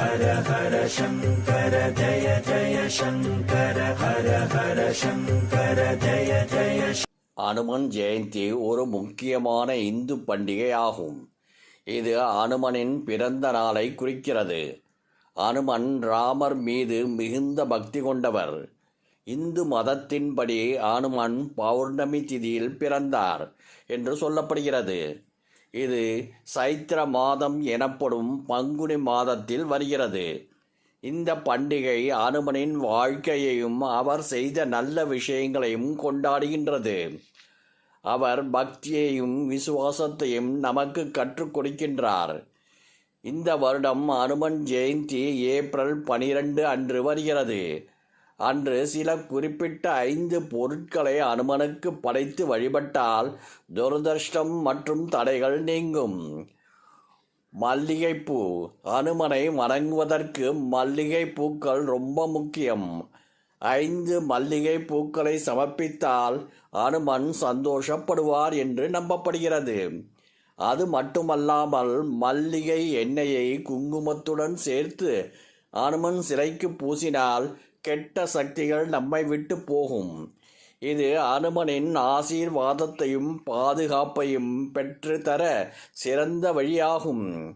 ஹர ஹர சங்கர ஜய ஜய சங்கர ஹர ஹர சங்கர ஜய ஜய அனுமன் ஜெயந்தி ஒரு முக்கியமான இந்து பண்டிகை ஆகும் இது அனுமனின் பிறந்த நாளை குறிக்கிறது. அனுமன் ராமர் மீது மிகுந்த பக்தி கொண்டவர். இந்து மதத்தின்படி அனுமன் பௌர்ணமி திதியில் பிறந்தார் என்று சொல்லப்படுகிறது. இது சைத்திர மாதம் எனப்படும் பங்குனி மாதத்தில் வருகிறது. இந்த பண்டிகை அனுமனின் வாழ்க்கையையும் அவர் செய்த நல்ல விஷயங்களையும் கொண்டாடுகின்றது. அவர் பக்தியையும் விசுவாசத்தையும் நமக்கு கற்றுக் கொடுக்கின்றார். இந்த வருடம் அனுமன் ஜெயந்தி ஏப்ரல் பனிரெண்டு அன்று வருகிறது. அன்று சில குறிப்பிட்ட ஐந்து பொருட்களை அனுமனுக்கு படைத்து வழிபட்டால் துரதர்ஷ்டம் மற்றும் தடைகள் நீங்கும். மல்லிகைப்பூ. அனுமனை வணங்குவதற்கு மல்லிகை பூக்கள் ரொம்ப முக்கியம். ஐந்து மல்லிகை பூக்களை சமர்ப்பித்தால் அனுமன் சந்தோஷப்படுவார் என்று நம்பப்படுகிறது. அது மட்டுமல்லாமல் மல்லிகை எண்ணெயை குங்குமத்துடன் சேர்த்து அனுமன் சிலைக்கு பூசினால் கெட்ட சக்திகள் நம்மை விட்டு போகும். இது அனுமனின் ஆசீர்வாதத்தையும் பாதுகாப்பையும் பெற்று தர சிறந்த வழியாகும்.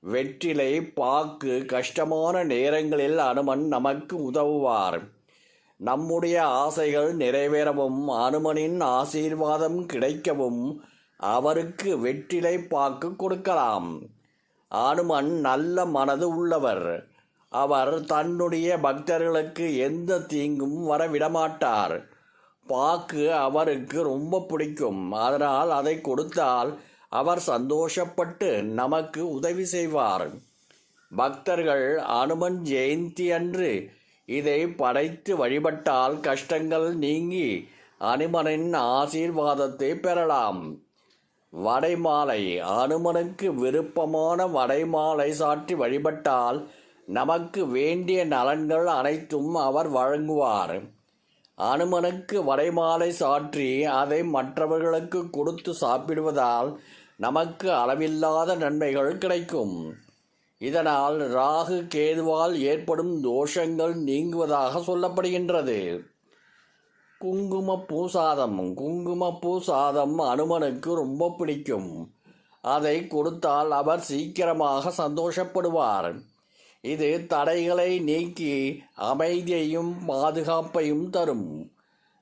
வெற்றிலை பாக்கு கஷ்டமான நேரங்களில் அனுமன் நமக்கு உதவுவார். நம்முடைய ஆசைகள் நிறைவேறவும் அனுமனின் ஆசீர்வாதம் கிடைக்கவும் அவருக்கு வெற்றிலை பாக்கு கொடுக்கலாம். அனுமன் நல்ல மனது உள்ளவர். அவர் தன்னுடைய பக்தர்களுக்கு எந்த தீங்கும் வர விடமாட்டார் பாக்கு அவருக்கு ரொம்ப பிடிக்கும். அதனால் அதை கொடுத்தால் அவர் சந்தோஷப்பட்டு நமக்கு உதவி செய்வார். பக்தர்கள் அனுமன் ஜெயந்தி அன்று இதை படைத்து வழிபட்டால் கஷ்டங்கள் நீங்கி அனுமனின் ஆசீர்வாதத்தை பெறலாம். வடைமாலை அனுமனுக்கு விருப்பமான வடைமாலை சாற்றி வழிபட்டால் நமக்கு வேண்டிய நலன்கள் அனைத்தும் அவர் வழங்குவார். அனுமனுக்கு வடைமாலை சாற்றி அதை மற்றவர்களுக்கு கொடுத்து சாப்பிடுவதால் நமக்கு அளவில்லாத நன்மைகள் கிடைக்கும். இதனால் ராகு கேதுவால் ஏற்படும் தோஷங்கள் நீங்குவதாக சொல்லப்படுகின்றது. குங்கும சாதம். குங்கும சாதம் அனுமனுக்கு ரொம்ப பிடிக்கும். அதை கொடுத்தால் அவர் சீக்கிரமாக சந்தோஷப்படுவார். இது தடைகளை நீக்கி அமைதியையும் பாதுகாப்பையும் தரும்.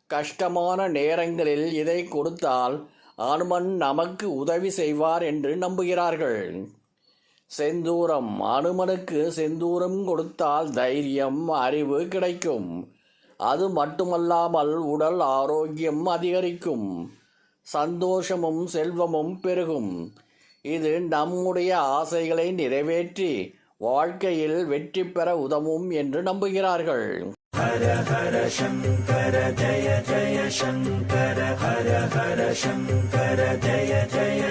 கஷ்டமான நேரங்களில் இதை கொடுத்தால் அனுமன் நமக்கு உதவி செய்வார் என்று நம்புகிறார்கள். செந்தூரம். அனுமனுக்கு செந்தூரம் கொடுத்தால் தைரியம் அறிவு கிடைக்கும். அது மட்டுமல்லாமல் உடல் ஆரோக்கியம் அதிகரிக்கும். சந்தோஷமும் செல்வமும் பெருகும். இது நம்முடைய ஆசைகளை நிறைவேற்றி வாழ்க்கையில் வெற்றி பெற உதவும் என்று நம்புகிறார்கள். ஹர ஹர சங்கர ஜய ஜய சங்கர ஹர ஹர சங்கர ஜய ஜய